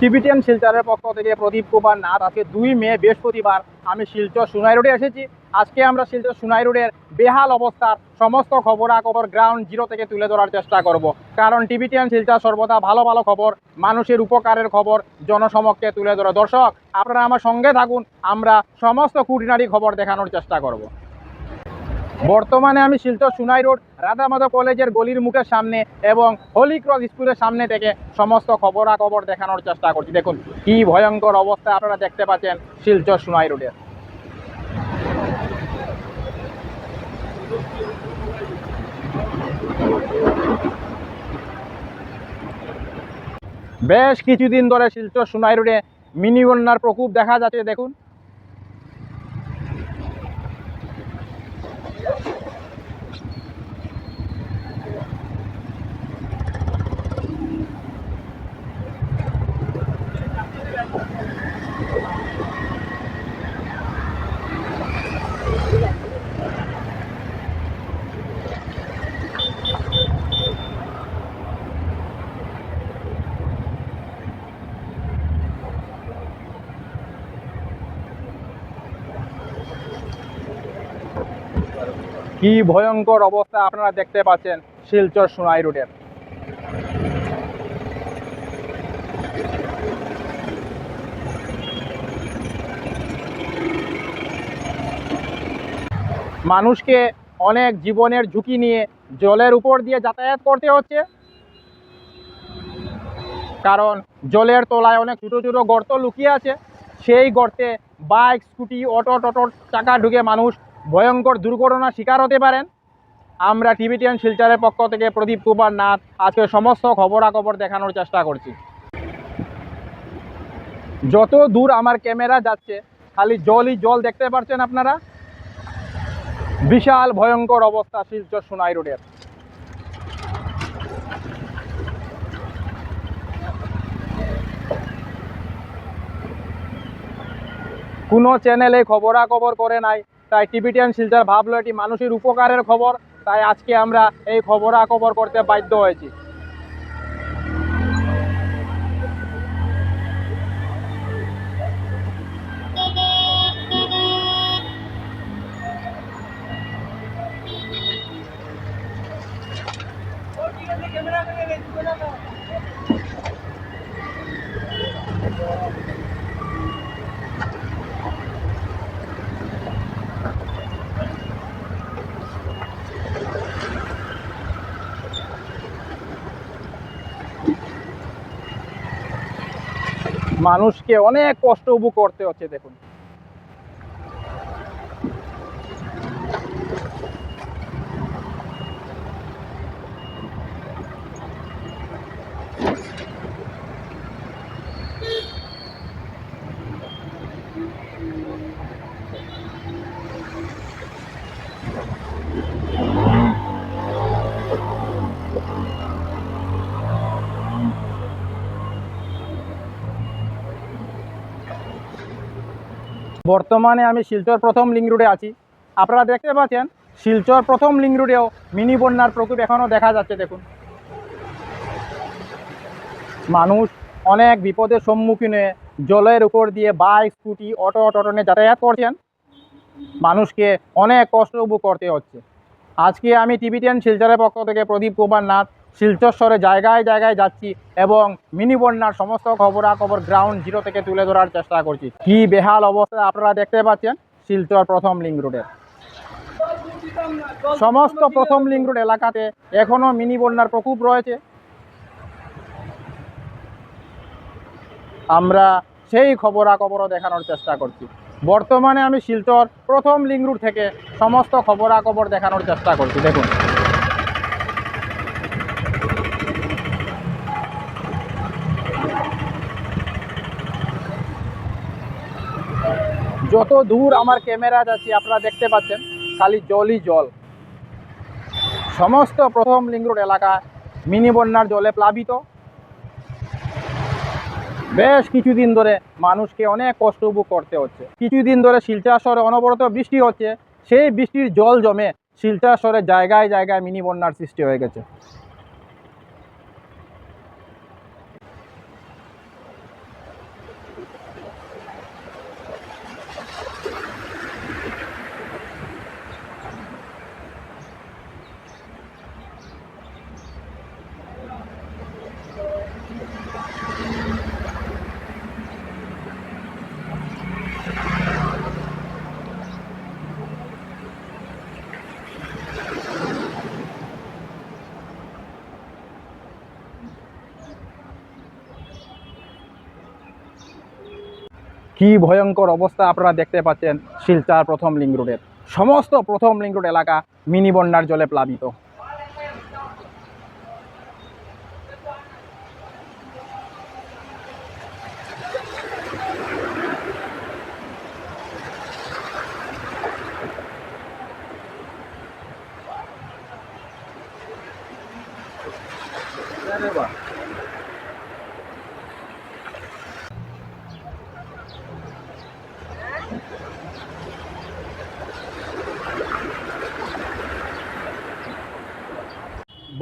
Tibetan শিলচরের পক্ষ থেকে প্রদীপ কুমার নাথ। আজকে দুই মে, বৃহস্পতিবার আমি শিলচর সুনাই রোডে এসেছি। আজকে আমরা শিলচর সুনাই রোডের বেহাল অবস্থার সমস্ত খবরাখবর গ্রাউন্ড জিরো থেকে তুলে ধরার চেষ্টা করব। কারণ টিবিটিয়ান শিলচর সর্বদা ভালো ভালো খবর, মানুষের উপকারের খবর জনসমক্ষে তুলে ধরে। দর্শক, আপনারা আমার সঙ্গে থাকুন, আমরা সমস্ত খুঁটিনাটি খবর দেখানোর চেষ্টা করব। বর্তমানে আমি শিলচর সুনাই রোড, রাধামাধব কলেজের গলির মুখের সামনে এবং হোলি ক্রস স্কুলের সামনে থেকে সমস্ত খবরাখবর দেখানোর চেষ্টা করছি। দেখুন, কি ভয়ঙ্কর অবস্থা আপনারা দেখতে পাচ্ছেন শিলচর সুনাই রোডের বেশ কিছুদিন ধরে শিলচর সুনাই রোডে মিনি বন্যার প্রকোপ দেখা যাচ্ছে। দেখুন কি ভয়ঙ্কর অবস্থা আপনারা দেখতে পাচ্ছেন শিলচর সোনাই রোডের। মানুষকে অনেক জীবনের ঝুঁকি নিয়ে জলের উপর দিয়ে যাতায়াত করতে হচ্ছে। কারণ জলের তলায় অনেক ছোটো ছোটো গর্ত লুকিয়ে আছে। সেই গর্তে বাইক, স্কুটি, অটো, টোটোর চাকা ঢুকে মানুষ ভয়ঙ্কর দুর্ঘটনার শিকার হতে পারেন। আমরা টিভিটিয়ান শিলচরের পক্ষ থেকে প্রদীপ কুমার নাথ আজকে সমস্ত খবরাখবর দেখানোর চেষ্টা করছি। যত দূর আমার ক্যামেরা যাচ্ছে, খালি জলই জল দেখতে পাচ্ছেন আপনারা? বিশাল ভয়ঙ্কর অবস্থা শিলচর সোনাই রোডের। কোনো চ্যানেলে খবরাখবর করে নাই তাই টিভিটিয়ান শিলচর ভাবলো এটি মানুষের উপকারের খবর, তাই আজকে আমরা এই খবরাখবর করতে বাধ্য হয়েছি। মানুষকে অনেক কষ্ট উপভোগ করতে হচ্ছে দেখুন। বর্তমানে আমি শিলচর প্রথম লিঙ্ক রোডে আছি। আপনারা দেখতে পাচ্ছেন, শিলচর প্রথম লিঙ্ক রোডেও মিনি বন্যার প্রকোপ এখনও দেখা যাচ্ছে, দেখুন। মানুষ অনেক বিপদের সম্মুখীন জলের উপর দিয়ে বাইক, স্কুটি, অটো টটনে যাতায়াত করছেন। মানুষকে অনেক কষ্ট উপভোগ করতে হচ্ছে। আজকে আমি টিভিটিয়ান শিলচরের পক্ষ থেকে প্রদীপ কুমার নাথ শিলচর শহরে জায়গায় জায়গায় যাচ্ছি এবং মিনি বন্যার সমস্ত খবরাখবর গ্রাউন্ড জিরো থেকে তুলে ধরার চেষ্টা করছি। কি বেহাল অবস্থা আপনারা দেখতে পাচ্ছেন? শিলচর প্রথম লিঙ্ক রোডে সমস্ত প্রথম লিঙ্ক রোড এলাকাতে এখনও মিনি বন্যার প্রকোপ রয়েছে। আমরা সেই খবরাখবরও দেখানোর চেষ্টা করছি। বর্তমানে আমি শিলচর প্রথম লিঙ্ক রুট থেকে সমস্ত খবরাখবর দেখানোর চেষ্টা করছি। দেখুন। যত দূর আমার ক্যামেরা যাচ্ছে আপনারা দেখতে পাচ্ছেন, খালি জলই জল। সমস্ত প্রথম লিঙ্ক রোড এলাকা মিনি বন্যার জলে প্লাবিত। বেশ কিছুদিন ধরে মানুষকে অনেক কষ্ট উপভোগ করতে হচ্ছে। কিছুদিন ধরে শিলচর শহরে অনবরত বৃষ্টি হচ্ছে, সেই বৃষ্টির জল জমে শিলচর শহরে জায়গায় জায়গায় মিনি বন্যার সৃষ্টি হয়ে গেছে। কি ভয়ঙ্কর অবস্থা আপনারা দেখতে পাচ্ছেন শিলচার প্রথম লিঙ্ক রোডের। সমস্ত প্রথম লিঙ্ক রোড এলাকা মিনি বন্যার জলে প্লাবিত।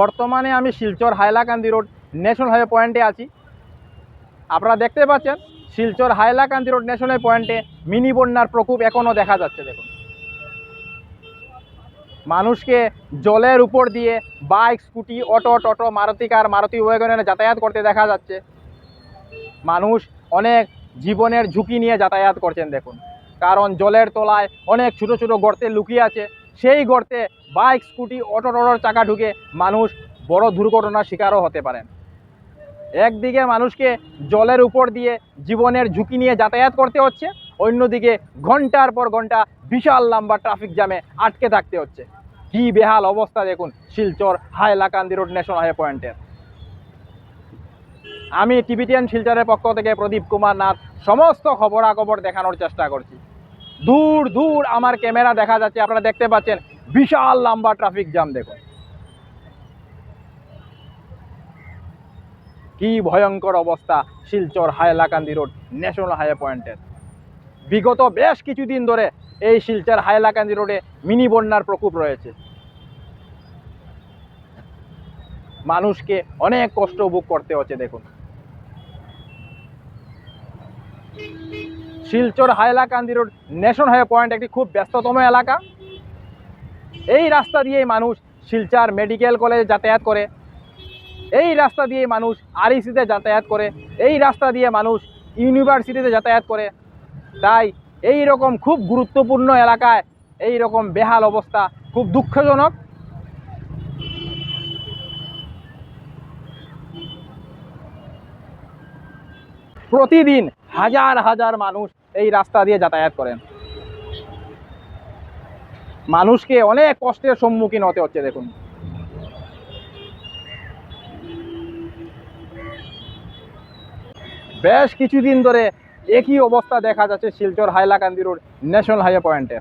বর্তমানে আমি Silchar Hailakandi road national highway পয়েন্টে আছি। আপনারা দেখতে পাচ্ছেন, শিলচর হাইলাকান্দি রোড ন্যাশনাল পয়েন্টে মিনি বন্যার প্রকোপ এখনও দেখা যাচ্ছে, দেখুন। মানুষকে জলের উপর দিয়ে বাইক, স্কুটি, অটো, টোটো, মারুতি কার, মারুতি ওয়াগনে যাতায়াত করতে দেখা যাচ্ছে। মানুষ অনেক জীবনের ঝুঁকি নিয়ে যাতায়াত করছেন, দেখুন। কারণ জলের তলায় অনেক ছোট ছোট গর্তে লুকিয়ে আছে। সেই গর্তে বাইক, স্কুটি, অটো টোটোর চাকা ঢুকে মানুষ বড় দুর্ঘটনার শিকারও হতে পারেন। একদিকে মানুষকে জলের উপর দিয়ে জীবনের ঝুঁকি নিয়ে যাতায়াত করতে হচ্ছে, অন্যদিকে ঘণ্টার পর ঘণ্টা বিশাল লম্বা ট্রাফিক জ্যামে আটকে থাকতে হচ্ছে। কি বেহাল অবস্থা দেখুন Silchar Hailakandi road national highway পয়েন্টের আমি টিভিটিএন শিলচরের পক্ষ থেকে প্রদীপ কুমার নাথ, সমস্ত খবরাখবর দেখানোর চেষ্টা করছি। দূর দূর আমার ক্যামেরা দেখা যাচ্ছে, আপনারা দেখতে পাচ্ছেন, বিশাল লম্বা ট্রাফিক জ্যাম দেখুন। কি ভয়ঙ্কর অবস্থা, Silchar Hailakandi road national highway পয়েন্টের বিগত বেশ কিছুদিন ধরে এই শিলচর হাইলাকান্দি রোডে মিনি বন্যার প্রকোপ রয়েছে। মানুষকে অনেক কষ্ট ভোগ করতে হচ্ছে, দেখুন। Silchar Hailakandi road national highway point, একটি খুব ব্যস্ততম এলাকা। এই রাস্তা দিয়েই মানুষ শিলচর মেডিকেল কলেজে যাতায়াত করে। এই রাস্তা দিয়ে মানুষ আরইসিতে যাতায়াত করে। এই রাস্তা দিয়ে মানুষ ইউনিভার্সিটিতে যাতায়াত করে। তাই এই রকম খুব গুরুত্বপূর্ণ এলাকায় এই রকম বেহাল অবস্থা খুব দুঃখজনক। প্রতিদিন হাজার হাজার মানুষ এই রাস্তা দিয়ে যাতায়াত করেন। মানুষকে অনেক কষ্টের সম্মুখীন হতে হচ্ছে, দেখুন। বেশ কিছুদিন ধরে একই অবস্থা দেখা যাচ্ছে Silchar Hailakandi road national highway পয়েন্টে।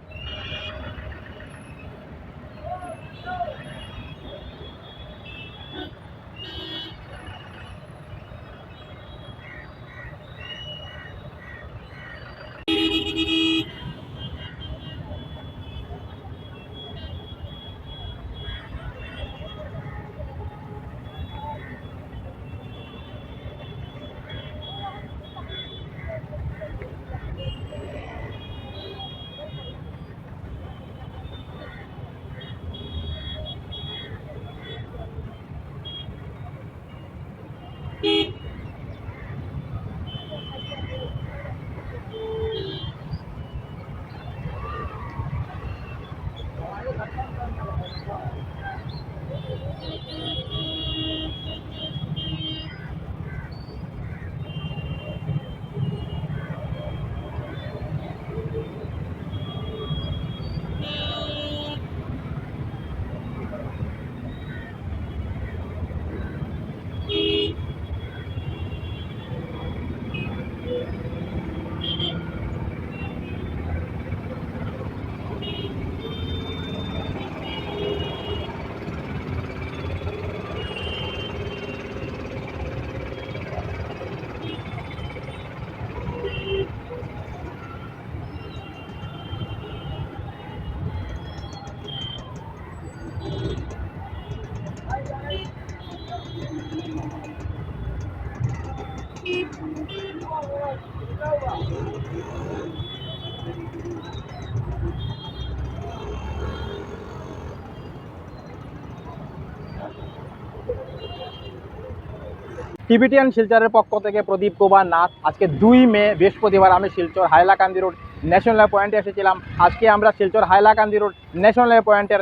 টিবিটিয়ান শিলচরের পক্ষ থেকে প্রদীপ কুমার নাথ। আজকে দুই মে, বৃহস্পতিবার আমি শিলচর হাইলাকান্দি রোড ন্যাশনাল পয়েন্টে এসেছিলাম। আজকে আমরা শিলচর হাইলাকান্দি রোড ন্যাশনাল পয়েন্টের